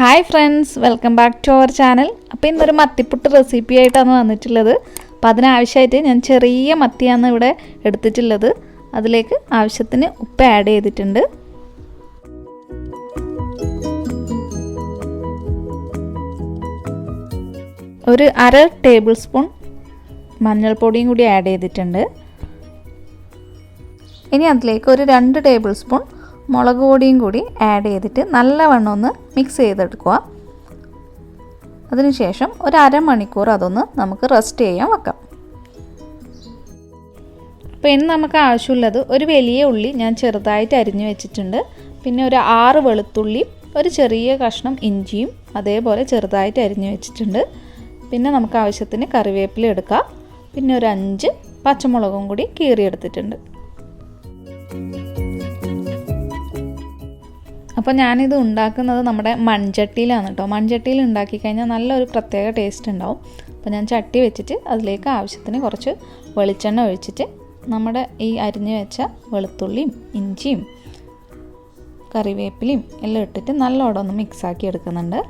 Hi friends welcome back to our channel അപ്പോൾ ഇന്നൊരു മത്തിപ്പുട്ട് recipe ആയിട്ടാണ് വന്നിട്ടുള്ളത്. അപ്പോൾ അതിനാവശ്യമായിട്ട് ഞാൻ ചെറിയ മത്തിയാണ് ഇവിടെ എടുത്തിട്ടുള്ളത്. അതിലേക്ക് ആവശ്യത്തിന് ഉപ്പ് ആഡ് ചെയ്തിട്ടുണ്ട്. ഒരു അര ടേബിൾ സ്പൂൺ മഞ്ഞൾപ്പൊടിയും കൂടി ആഡ് ചെയ്തിട്ടുണ്ട്. ഇനി അതിലേക്ക് ഒരു രണ്ട് ടേബിൾ സ്പൂൺ മുളക് പൊടിയും കൂടി ആഡ് ചെയ്തിട്ട് നല്ലവണ്ണം ഒന്ന് മിക്സ് ചെയ്തെടുക്കുക. അതിനുശേഷം ഒരു അരമണിക്കൂർ അതൊന്ന് നമുക്ക് റെസ്റ്റ് ചെയ്യാൻ വെക്കാം. അപ്പോൾ ഇന്ന് നമുക്ക് ആവശ്യമുള്ളത് ഒരു വലിയ ഉള്ളി ഞാൻ ചെറുതായിട്ട് അരിഞ്ഞു വെച്ചിട്ടുണ്ട്. പിന്നെ ഒരു ആറ് വെളുത്തുള്ളിയും ഒരു ചെറിയ കഷ്ണം ഇഞ്ചിയും അതേപോലെ ചെറുതായിട്ട് അരിഞ്ഞു വെച്ചിട്ടുണ്ട്. പിന്നെ നമുക്ക് ആവശ്യത്തിന് കറിവേപ്പില എടുക്കാം. പിന്നെ ഒരു അഞ്ച് പച്ചമുളകും കൂടി കീറിയെടുത്തിട്ടുണ്ട്. അപ്പോൾ ഞാനിത് ഉണ്ടാക്കുന്നത് നമ്മുടെ മൺചട്ടിയിലാണ് കേട്ടോ. മൺചട്ടിയിൽ ഉണ്ടാക്കി കഴിഞ്ഞാൽ നല്ലൊരു പ്രത്യേക ടേസ്റ്റ് ഉണ്ടാവും. അപ്പോൾ ഞാൻ ചട്ടി വെച്ചിട്ട് അതിലേക്ക് ആവശ്യത്തിന് കുറച്ച് വെളിച്ചെണ്ണ ഒഴിച്ചിട്ട് നമ്മുടെ ഈ അരിഞ്ഞു വെച്ച വെളുത്തുള്ളിയും ഇഞ്ചിയും കറിവേപ്പിലയും എല്ലാം ഇട്ടിട്ട് നല്ലോണം ഒന്ന് മിക്സാക്കി എടുക്കുന്നുണ്ട്.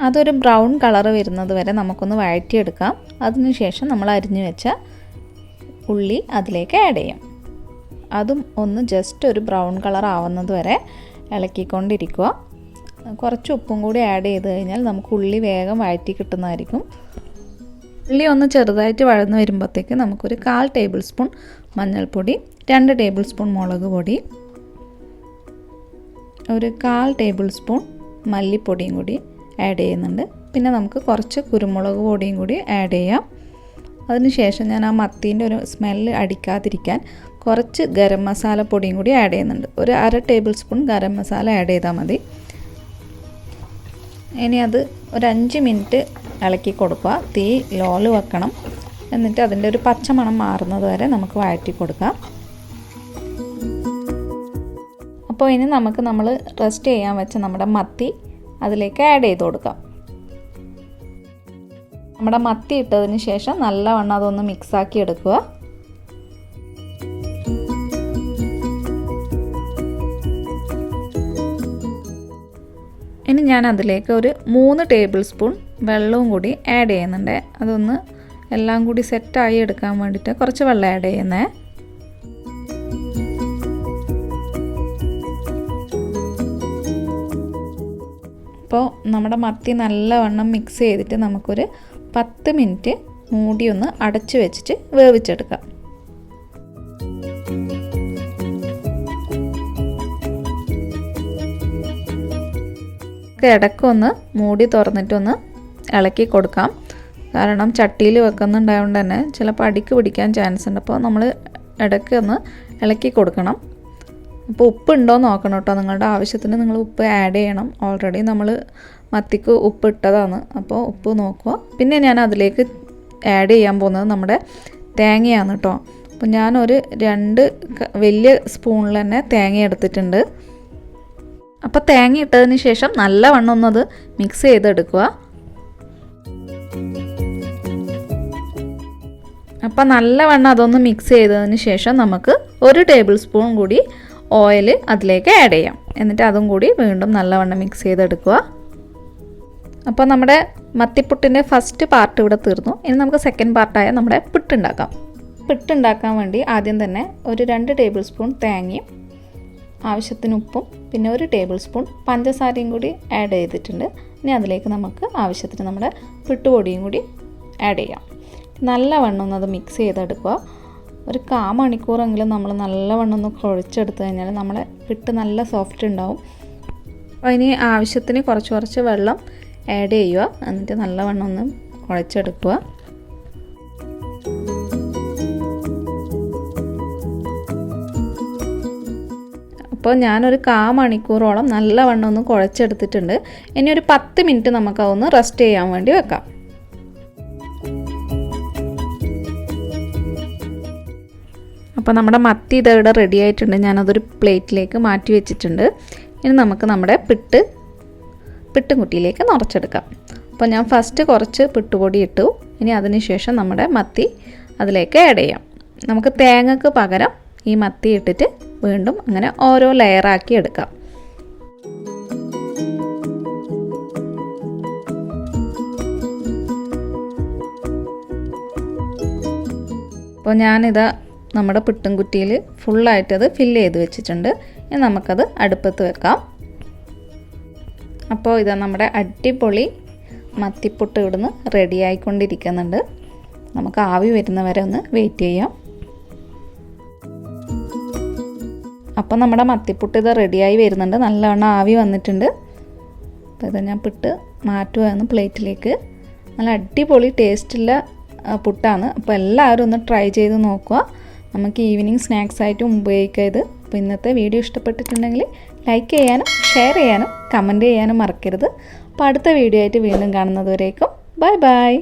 അതൊരു ബ്രൗൺ കളർ വരുന്നത് വരെ നമുക്കൊന്ന് വഴറ്റിയെടുക്കാം. അതിനുശേഷം നമ്മൾ അരിഞ്ഞു വെച്ച ഉള്ളി അതിലേക്ക് ആഡ് ചെയ്യാം. അതും ഒന്ന് ജസ്റ്റ് ഒരു ബ്രൗൺ കളർ ആവുന്നത് വരെ ഇളക്കിക്കൊണ്ടിരിക്കുക. കുറച്ച് ഉപ്പും കൂടി ആഡ് ചെയ്ത് കഴിഞ്ഞാൽ നമുക്ക് ഉള്ളി വേഗം വഴറ്റി കിട്ടുന്നതായിരിക്കും. ഉള്ളി ഒന്ന് ചെറുതായിട്ട് വഴന്ന് വരുമ്പോഴത്തേക്ക് നമുക്കൊരു കാൽ ടേബിൾ സ്പൂൺ മഞ്ഞൾപ്പൊടി രണ്ട് ടേബിൾ സ്പൂൺ മുളക് പൊടി ഒരു കാൽ ടേബിൾ സ്പൂൺ മല്ലിപ്പൊടിയും കൂടി ആഡ് ചെയ്യുന്നുണ്ട്. പിന്നെ നമുക്ക് കുറച്ച് കുരുമുളക് പൊടിയും കൂടി ആഡ് ചെയ്യാം. അതിനുശേഷം ഞാൻ ആ മത്തീന്റെ ഒരു സ്മെല്ല് അടിക്കാതിരിക്കാൻ കുറച്ച് ഗരം മസാല പൊടിയും കൂടി ആഡ് ചെയ്യുന്നുണ്ട്. ഒരു അര table spoon garam masala add ചെയ്താൽ മതി. ഇനി അത് ഒരു അഞ്ച് മിനിറ്റ് ഇളക്കി കൊടുക്കുക. തീ ലോൽ വെക്കണം. എന്നിട്ട് അതിന്റെ ഒരു പച്ചമണം മാറുന്നത് വരെ നമുക്ക് വഴറ്റി കൊടുക്കാം. അപ്പോൾ ഇനി നമുക്ക് നമ്മൾ റെസ്റ്റ് ചെയ്യാൻ വെച്ച നമ്മുടെ മത്തി അതിലേക്ക് ആഡ് ചെയ്ത് കൊടുക്കാം. നമ്മുടെ മത്തി ഇട്ടതിന് ശേഷം നല്ലവണ്ണം അതൊന്ന് മിക്സാക്കി എടുക്കുക. ഇനി ഞാൻ അതിലേക്ക് ഒരു മൂന്ന് ടേബിൾ സ്പൂൺ വെള്ളവും കൂടി ആഡ് ചെയ്യുന്നുണ്ട്. അതൊന്ന് എല്ലാം കൂടി സെറ്റായി എടുക്കാൻ വേണ്ടിയിട്ട് കുറച്ച് വെള്ളം ആഡ് ചെയ്യുന്നേ. അപ്പോൾ നമ്മുടെ മത്തി നല്ലവണ്ണം മിക്സ് ചെയ്തിട്ട് നമുക്കൊരു പത്ത് മിനിറ്റ് മൂടി ഒന്ന് അടച്ചു വെച്ചിട്ട് വേവിച്ചെടുക്കാം. ഇടയ്ക്കൊന്ന് മൂടി തുറന്നിട്ടൊന്ന് ഇളക്കി കൊടുക്കാം. കാരണം ചട്ടിയിൽ വെക്കുന്നുണ്ടായതുകൊണ്ട് തന്നെ ചിലപ്പോൾ അടിക്ക് പിടിക്കാൻ ചാൻസ് ഉണ്ട്. അപ്പോൾ നമ്മൾ ഇടയ്ക്ക് ഒന്ന് ഇളക്കി കൊടുക്കണം. അപ്പോൾ ഉപ്പ് ഉണ്ടോ നോക്കണം കേട്ടോ. നിങ്ങളുടെ ആവശ്യത്തിന് നിങ്ങൾ ഉപ്പ് ആഡ് ചെയ്യണം. ഓൾറെഡി നമ്മൾ മത്തിക്ക് ഉപ്പ് ഇട്ടതാണ്. അപ്പോൾ ഉപ്പ് നോക്കുക. പിന്നെ ഞാൻ അതിലേക്ക് ആഡ് ചെയ്യാൻ പോകുന്നത് നമ്മുടെ തേങ്ങയാണ് കേട്ടോ. അപ്പോൾ ഞാനൊരു രണ്ട് വലിയ സ്പൂണിൽ തന്നെ തേങ്ങ എടുത്തിട്ടുണ്ട്. അപ്പോൾ തേങ്ങ ഇട്ടതിന് ശേഷം നല്ലവണ്ണം ഒന്നത് മിക്സ് ചെയ്തെടുക്കുക. അപ്പോൾ നല്ലവണ്ണം അതൊന്ന് മിക്സ് ചെയ്തതിന് ശേഷം നമുക്ക് ഒരു ടേബിൾ സ്പൂൺ കൂടി ഓയിൽ അതിലേക്ക് ആഡ് ചെയ്യാം. എന്നിട്ട് അതും കൂടി വീണ്ടും നല്ലവണ്ണം മിക്സ് ചെയ്തെടുക്കുക. അപ്പോൾ നമ്മുടെ മത്തിപ്പുട്ടിന്റെ ഫസ്റ്റ് പാർട്ട് ഇവിടെ തീർന്നു. ഇനി നമുക്ക് സെക്കൻഡ് പാർട്ടായ നമ്മുടെ പുട്ടുണ്ടാക്കാം. പുട്ടുണ്ടാക്കാൻ വേണ്ടി ആദ്യം തന്നെ ഒരു രണ്ട് ടേബിൾ സ്പൂൺ തേങ്ങയും ആവശ്യത്തിന് ഉപ്പും പിന്നെ ഒരു ടേബിൾ സ്പൂൺ പഞ്ചസാരയും കൂടി ആഡ് ചെയ്തിട്ടുണ്ട്. ഇനി അതിലേക്ക് നമുക്ക് ആവശ്യത്തിന് നമ്മുടെ പിട്ടുപൊടിയും കൂടി ആഡ് ചെയ്യാം. നല്ലവണ്ണം ഒന്ന് അത് മിക്സ് ചെയ്തെടുക്കുക. ഒരു കാ മണിക്കൂറെങ്കിലും നമ്മൾ നല്ലവണ്ണം ഒന്ന് കുഴച്ചെടുത്തു കഴിഞ്ഞാൽ നമ്മുടെ പിട്ട് നല്ല സോഫ്റ്റ് ഉണ്ടാവും. അതിന് ആവശ്യത്തിന് കുറച്ച് കുറച്ച് വെള്ളം ആഡ് ചെയ്യുക. എന്നിട്ട് നല്ലവണ്ണം ഒന്ന് കുഴച്ചെടുക്കുക. അപ്പോൾ ഞാനൊരു കാ മണിക്കൂറോളം നല്ലവണ്ണം ഒന്ന് കുഴച്ചെടുത്തിട്ടുണ്ട്. ഇനി ഒരു പത്ത് മിനിറ്റ് നമുക്ക് അതൊന്ന് റെസ്റ്റ് ചെയ്യാൻ വേണ്ടി വെക്കാം. അപ്പോൾ നമ്മുടെ മത്തി ഇതവിടെ റെഡി ആയിട്ടുണ്ട്. ഞാനതൊരു പ്ലേറ്റിലേക്ക് മാറ്റി വെച്ചിട്ടുണ്ട്. ഇനി നമുക്ക് നമ്മുടെ പിട്ട് പിട്ടുംകുട്ടിയിലേക്ക് നിറച്ചെടുക്കാം. അപ്പോൾ ഞാൻ ഫസ്റ്റ് കുറച്ച് പിട്ടുപൊടി ഇട്ടു. ഇനി അതിനുശേഷം നമ്മുടെ മത്തി അതിലേക്ക് ആഡ് ചെയ്യാം. നമുക്ക് തേങ്ങക്ക് പകരം ഈ മത്തി ഇട്ടിട്ട് വീണ്ടും അങ്ങനെ ഓരോ ലെയറാക്കി എടുക്കാം. അപ്പോൾ ഞാനിത് നമ്മുടെ പിട്ടുംകുറ്റിയിൽ ഫുള്ളായിട്ടത് ഫില്ല് ചെയ്ത് വെച്ചിട്ടുണ്ട്. ഇനി നമുക്കത് അടുപ്പത്ത് വെക്കാം. അപ്പോൾ ഇതാ നമ്മുടെ അടിപൊളി മത്തിപ്പുട്ട് ഇവിടുന്ന് റെഡിയായിക്കൊണ്ടിരിക്കുന്നുണ്ട് നമുക്ക് ആവി വരുന്നവരെ ഒന്ന് വെയിറ്റ് ചെയ്യാം. അപ്പോൾ നമ്മുടെ മത്തിപ്പുട്ട് ഇത് റെഡിയായി വരുന്നുണ്ട്. നല്ലവണ്ണം ആവി വന്നിട്ടുണ്ട്. അപ്പോൾ ഇത് ഞാൻ പിട്ട് മാറ്റുമായിരുന്നു പ്ലേറ്റിലേക്ക്. നല്ല അടിപൊളി ടേസ്റ്റുള്ള പുട്ടാണ്. അപ്പോൾ എല്ലാവരും ഒന്ന് ട്രൈ ചെയ്ത് നോക്കുക. നമുക്ക് ഈവനിങ് സ്നാക്സ് ആയിട്ടും ഉപയോഗിക്കുക ഇത് അപ്പോൾ ഇന്നത്തെ വീഡിയോ ഇഷ്ടപ്പെട്ടിട്ടുണ്ടെങ്കിൽ ലൈക്ക് ചെയ്യാനും ഷെയർ ചെയ്യാനും കമന്റ് ചെയ്യാനും മറക്കരുത്. അപ്പോൾ അടുത്ത വീഡിയോ ആയിട്ട് വീണ്ടും കാണുന്നതുവരേക്കും. Bye bye